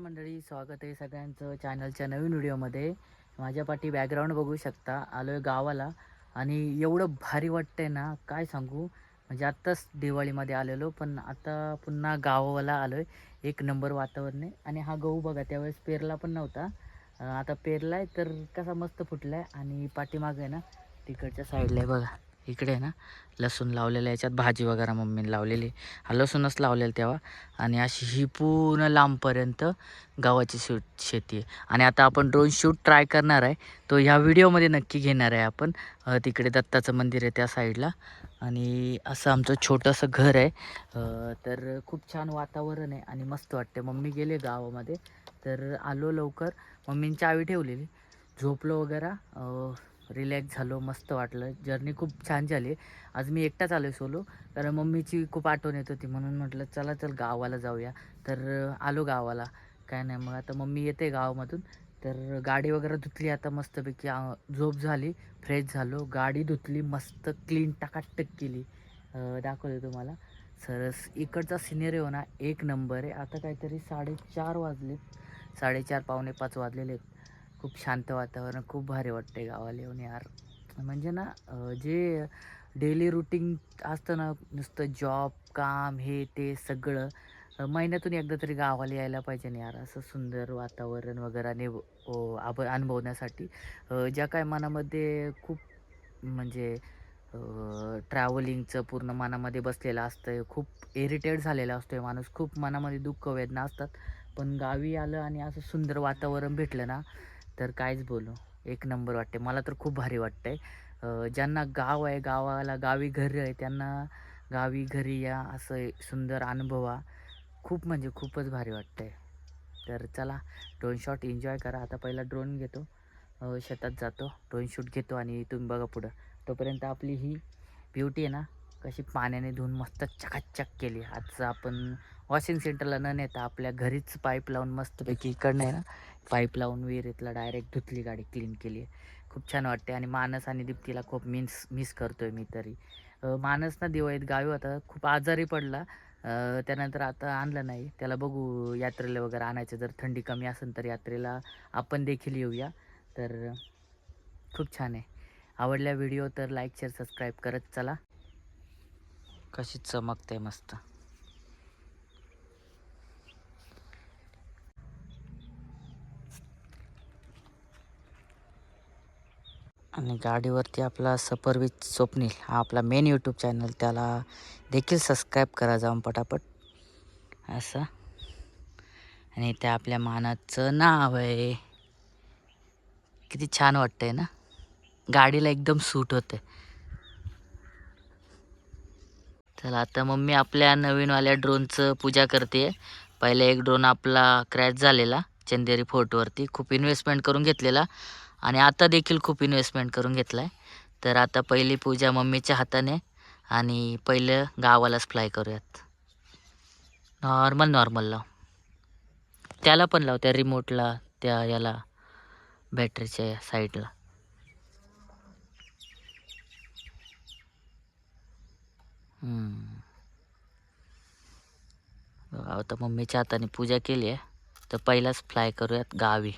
मंडळी स्वागत आहे सगळ्यांचं चॅनलच्या नवीन व्हिडिओमध्ये माझ्या पाठी बॅकग्राऊंड बघू शकता. आलो आहे गावाला आणि एवढं भारी वाटतंय ना काय सांगू? म्हणजे आत्ताच दिवाळीमध्ये आलेलो पण आता पुन्हा गावाला आलो आहे एक नंबर वातावरण आहे. आणि हा गहू बघा त्यावेळेस पेरला पण नव्हता. आता पेरला आहे तर कसा मस्त फुटला आहे आणि पाठीमागं आहे ना तिकडच्या साईडला आहे बघा. इकडे आहे ना लसूण लावलेलं याच्यात भाजी वगैरे मम्मीने लावलेली हा लसूणच लावलेला तेव्हा. आणि अशी ही पूर्ण लांबपर्यंत गावाची शूट शेती आहे. आणि आता आपण ड्रोन शूट ट्राय करणार आहे. तो ह्या व्हिडिओमध्ये नक्की घेणार आहे आपण. तिकडे दत्ताचं मंदिर आहे त्या साईडला आणि असं आमचं छोटंसं घर आहे. तर खूप छान वातावरण आहे आणि मस्त वाटते मम्मी गेले गावामध्ये. तर आलो लवकर. मम्मींची चावी ठेवलेली. झोपलो वगैरे. रिलॅक्स झालो मस्त वाटलं. जर्नी खूप छान झाली. आज मी एकटाच आलो सोलो कारण मम्मीची खूप आठवण येत होती म्हणून म्हटलं चला चल गावाला जाऊया. तर आलो गावाला. काय नाही मग आता मम्मी येते गावामधून. तर गाडी वगैरे धुतली आता मस्तपैकी. झोप झाली फ्रेश झालो. गाडी धुतली मस्त क्लीन टाकाटक केली. दाखवते तुम्हाला. सरस. इकडचा सिनेरिओ ना एक नंबर आहे. आता काहीतरी साडेचार वाजले साडेचार पावणे पाच वाजलेले आहेत. खूप शांत वातावरण खूप भारी वाटते गावाला येऊन यार. म्हणजे ना जे डेली रुटीन असतं ना नुसतं जॉब काम हे ते सगळं महिन्यातून एकदा तरी गावाला यायला पाहिजे ना यार असं सुंदर वातावरण वगैरे आणि आब अनुभवण्यासाठी. ज्या काय मनामध्ये खूप म्हणजे ट्रॅव्हलिंगचं पूर्ण मनामध्ये बसलेलं असतं खूप इरिटेट झालेला असतो आहे माणूस खूप मनामध्ये दुःख वेदना असतात. पण गावी आलं आणि असं सुंदर वातावरण भेटलं ना तर कायच बोलू. एक नंबर वाटते मला तर खूप भारी वाटतंय. ज्यांना गाव आहे गावाला गावी घर आहे त्यांना गावी घरी या असं सुंदर अनुभवा खूप म्हणजे खूपच भारी वाटतंय. तर चला ड्रोन शॉट एन्जॉय करा. आता पहिला ड्रोन घेतो. शेतात जातो. ड्रोन शूट घेतो आणि तुम्ही बघा पुढं. तोपर्यंत आपली ही ब्युटी आहे ना कशी पाण्याने धुवून मस्त चकाचक केली. आज आपण वॉशिंग सेंटरला न नेता आपल्या घरीच पाईप लावून मस्तपैकी इकडनं आहे ना पाईप लावून विहिरीतला डायरेक्ट धुतली गाडी क्लीन केली आहे. खूप छान वाटते आणि मानस आणि दीप्तीला खूप मिस मिस करतोय मी तरी. मानस ना दिवाळीत गावी होता खूप आजारी पडला. त्यानंतर आता आणलं नाही. त्याला बघू यात्रेला वगैरे आणायचं जर थंडी कमी असेल तर यात्रेला आपण देखील येऊया. तर खूप छान आहे. आवडल्या व्हिडिओ तर लाईक शेअर सबस्क्राईब करत चला. कशी चमकते मस्त. आणि गाडीवरती आपला सफर विथ स्वप्नील हा आपला मेन यूट्यूब चॅनल त्याला देखील सबस्क्राईब करा जाऊन पटापट. असं. आणि त्या आपल्या मानाचं नाव आहे. किती छान वाटतंय ना? गाडीला एकदम सूट होते चला आता मम्मी आपल्या नवीनवाल्या ड्रोनचं पूजा करते पहिले एक ड्रोन आपला क्रॅश झालेला चंदेरी फोर्टवरती खूप इन्व्हेस्टमेंट करून घेतलेला. आणि आता देखील खूप इन्व्हेस्टमेंट करून घेतला आहे तर आता पहिली पूजा मम्मीच्या हाताने आणि पहिलं गावालाच फ्लाय करूयात. नॉर्मल नॉर्मल लाव त्याला पण लाव त्या रिमोटला त्या याला बॅटरीच्या साईडला आता मम्मीच्या हाताने पूजा केली आहे. तर पहिलाच फ्लाय करूयात गावी.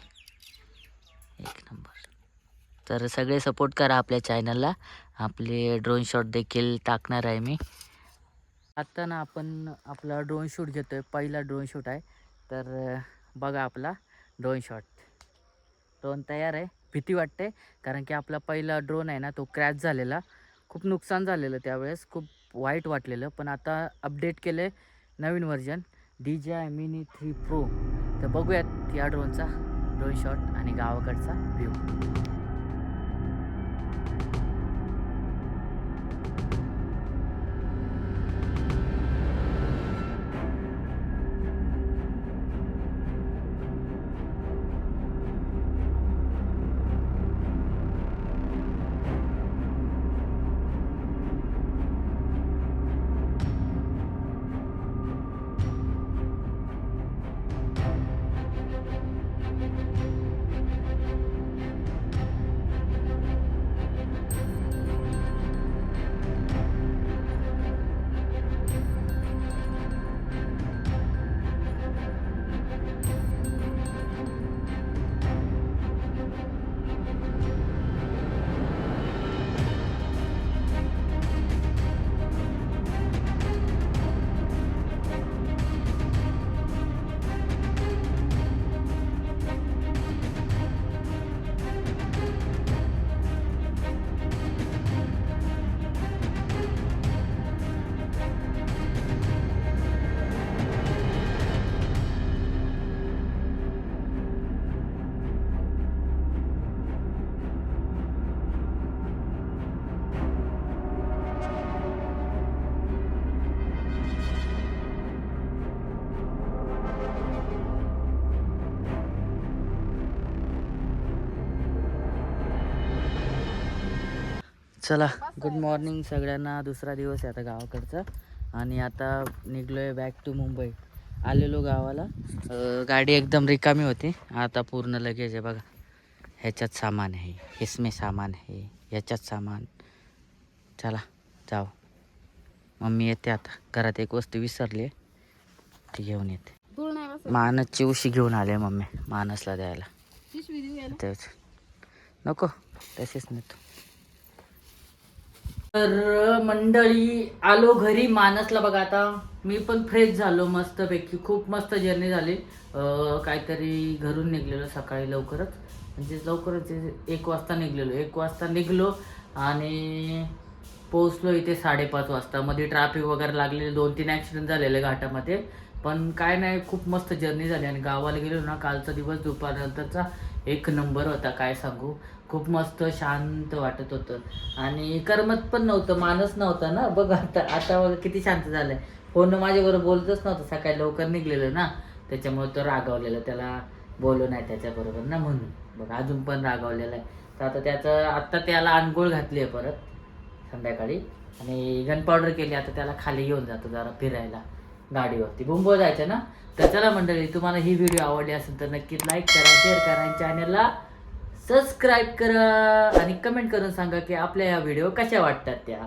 एक नंबर. तर सगळे सपोर्ट करा आपल्या चॅनलला आपले ड्रोन शॉट देखील टाकणार आहे मी. आत्ता ना आपण आपला ड्रोन शूट घेतो आहे पहिला ड्रोन शूट आहे. तर बघा आपला ड्रोन शॉट ड्रोन तयार आहे. भीती वाटते. कारण की आपला पहिला ड्रोन आहे ना तो क्रॅच झालेला. खूप नुकसान झालेलं त्यावेळेस. खूप वाईट वाटलेलं. पण आता अपडेट केलं नवीन version D J I mini three pro तर बघूयात या ड्रोनचा ड्रोन शॉट आणि गावाकडचा व्ह्यू चला गुड मॉर्निंग सगळ्यांना. दुसरा दिवस आहे आता गावाकडचा. आणि आता निघलोय बॅक टू मुंबई. आलेलो गावाला. गाडी एकदम रिकामी होती. आता पूर्ण लगेज आहे बघा. ह्याच्यात सामान आहे. इसमे सामान आहे. ह्याच्यात सामान. चला जाऊ. मम्मी येते आता. घरात एक वस्तू विसरली आहे. ती घेऊन येते. मानसची उशी घेऊन आले मम्मी. मानसला द्यायला. तेच. नको. तसेच नेतो. तर मंडळी आलो घरी मानसला बघा आता. मी पण फ्रेश झालो मस्तपैकी. खूप मस्त जर्नी झाली. काहीतरी घरून निघलेलो सकाळी लवकरच. म्हणजे लवकरच एक वाजता निघलेलो. एक वाजता निघलो आणि पोहोचलो इथे साडेपाच वाजता. मध्ये ट्रॅफिक वगैरे लागलेले. दोन तीन ॲक्सिडेंट झालेले घाटामध्ये. पण काय नाही खूप मस्त जर्नी झाली. आणि गावाला गेलो ना कालचा दिवस दुपारनंतरचा एक नंबर होता. काय सांगू? खूप मस्त शांत वाटत होतं. आणि करमत पण नव्हतं मानस नव्हता ना. बघ आता आता बघ किती शांत झालंय. फोन माझ्याबरोबर बोलतच नव्हतं सकाळी लवकर निघलेलं ना. त्याच्यामुळे तो रागावलेला त्याला बोलू नाही त्याच्याबरोबर ना म्हणून. बघ अजून पण रागावलेला आहे. तर आता त्याचं आत्ता त्याला अनघोळ घातली आहे परत संध्याकाळी. आणि गन पावडर केली आता त्याला खाली घेऊन जातो जरा फिरायला गाडीवरती. बुंबो जायचं ना? तर चला मंडळी तुम्हाला ही व्हिडिओ आवडली असेल तर नक्कीच लाईक करा शेअर करा आणि चॅनलला सबस्क्राईब करा आणि कमेंट करून सांगा की आपल्या या व्हिडिओ कशा वाटतात त्या.